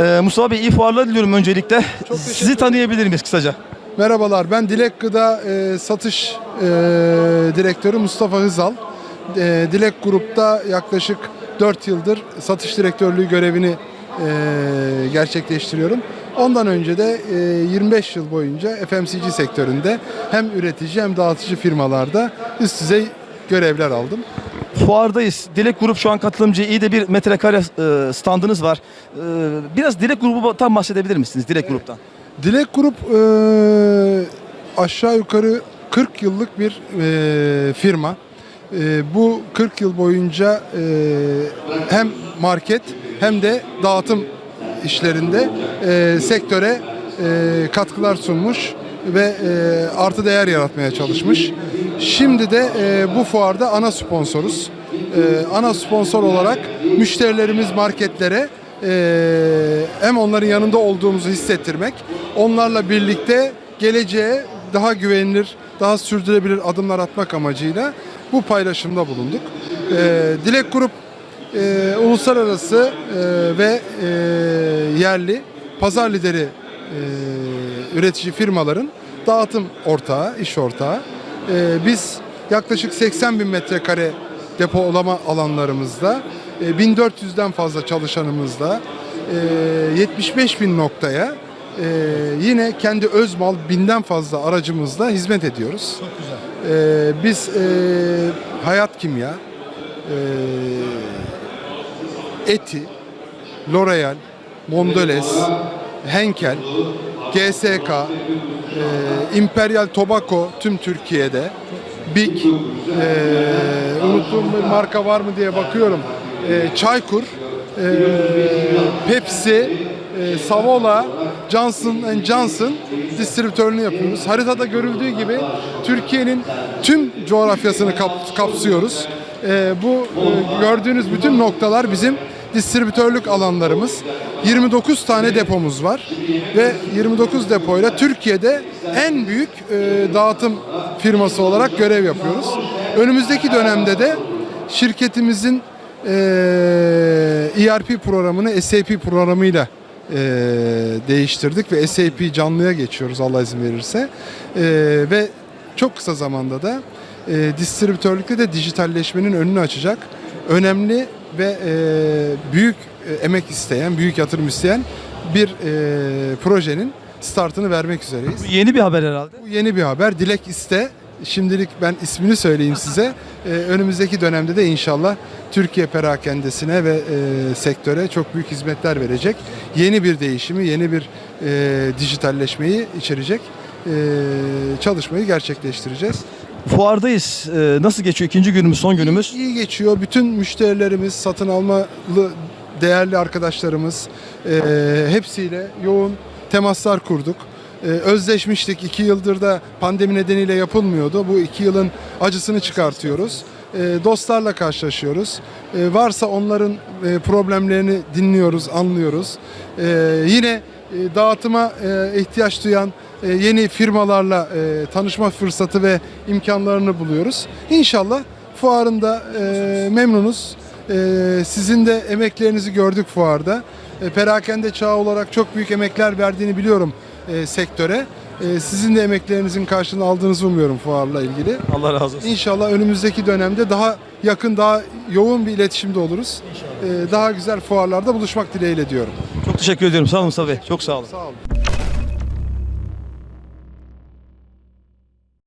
Ee, Mustafa Bey iyi fuarlar diliyorum öncelikle. Çok Sizi tanıyabilir miyiz kısaca? Merhabalar, ben Dilek Gıda e, Satış e, Direktörü Mustafa Hızal. E, Dilek Grup'ta yaklaşık 4 yıldır satış direktörlüğü görevini e, gerçekleştiriyorum. Ondan önce de e, 25 yıl boyunca FMCG sektöründe hem üretici hem dağıtıcı firmalarda üst düzey görevler aldım. Fuardayız. Dilek Grup şu an katılımcı. İyi de bir metrekare e, standınız var. E, biraz Dilek Grup'tan bahsedebilir misiniz? Dilek Grup'tan. Dilek Grup e, aşağı yukarı 40 yıllık bir firma. Bu 40 yıl boyunca hem market hem de dağıtım işlerinde sektöre katkılar sunmuş ve artı değer yaratmaya çalışmış. Şimdi de e, bu fuarda ana sponsoruz. E, ana sponsor olarak müşterilerimiz marketlere e, hem onların yanında olduğumuzu hissettirmek, onlarla birlikte geleceğe daha güvenilir, daha sürdürülebilir adımlar atmak amacıyla bu paylaşımda bulunduk. E, Dilek Grup e, uluslararası e, ve e, yerli pazar lideri e, üretici firmaların dağıtım ortağı, iş ortağı. E, biz yaklaşık 80 bin metrekare depolama alanlarımızda, e, 1400'den fazla çalışanımızla, e, 75 bin noktaya e, yine kendi öz mal binden fazla aracımızla hizmet ediyoruz. Çok güzel. biz e, Hayat Kimya, e, Eti, L'Oreal, Mondelez, Henkel, GSK, e, Imperial Tobacco tüm Türkiye'de, Big, e, unuttuğum bir marka var mı diye bakıyorum. E, Çaykur, e, Pepsi, e, Savola, Johnson Johnson distribütörünü yapıyoruz. Haritada görüldüğü gibi Türkiye'nin tüm coğrafyasını kap- kapsıyoruz. E, bu e, gördüğünüz bütün noktalar bizim distribütörlük alanlarımız. 29 tane depomuz var ve 29 depoyla Türkiye'de en büyük e, dağıtım firması olarak görev yapıyoruz. Önümüzdeki dönemde de şirketimizin e, ERP programını SAP programıyla e, değiştirdik ve SAP canlıya geçiyoruz Allah izin verirse. E, ve çok kısa zamanda da e, distribütörlükte de dijitalleşmenin önünü açacak önemli ve e, büyük e, emek isteyen, büyük yatırım isteyen bir e, projenin startını vermek üzereyiz. Bu yeni bir haber herhalde. Bu yeni bir haber. Dilek iste. Şimdilik ben ismini söyleyeyim size. Ee, önümüzdeki dönemde de inşallah Türkiye perakendesine ve e, sektöre çok büyük hizmetler verecek. Yeni bir değişimi, yeni bir e, dijitalleşmeyi içerecek e, çalışmayı gerçekleştireceğiz. Fuardayız. E, nasıl geçiyor ikinci günümüz, son günümüz? İyi geçiyor. Bütün müşterilerimiz, satın almalı değerli arkadaşlarımız e, hepsiyle yoğun temaslar kurduk. E, özleşmiştik. İki yıldır da pandemi nedeniyle yapılmıyordu. Bu iki yılın acısını çıkartıyoruz. E, dostlarla karşılaşıyoruz. E, varsa onların e, problemlerini dinliyoruz, anlıyoruz. E, yine e, dağıtıma e, ihtiyaç duyan yeni firmalarla tanışma fırsatı ve imkanlarını buluyoruz. İnşallah fuarında memnunuz. Sizin de emeklerinizi gördük fuarda. Perakende çağı olarak çok büyük emekler verdiğini biliyorum sektöre. E, sizin de emeklerinizin karşılığını aldığınızı umuyorum fuarla ilgili. Allah razı olsun. İnşallah önümüzdeki dönemde daha yakın, daha yoğun bir iletişimde oluruz. E, daha güzel fuarlarda buluşmak dileğiyle diyorum. Çok teşekkür ediyorum. Sağ olun Mustafa Bey. Çok sağ olun. Sağ olun.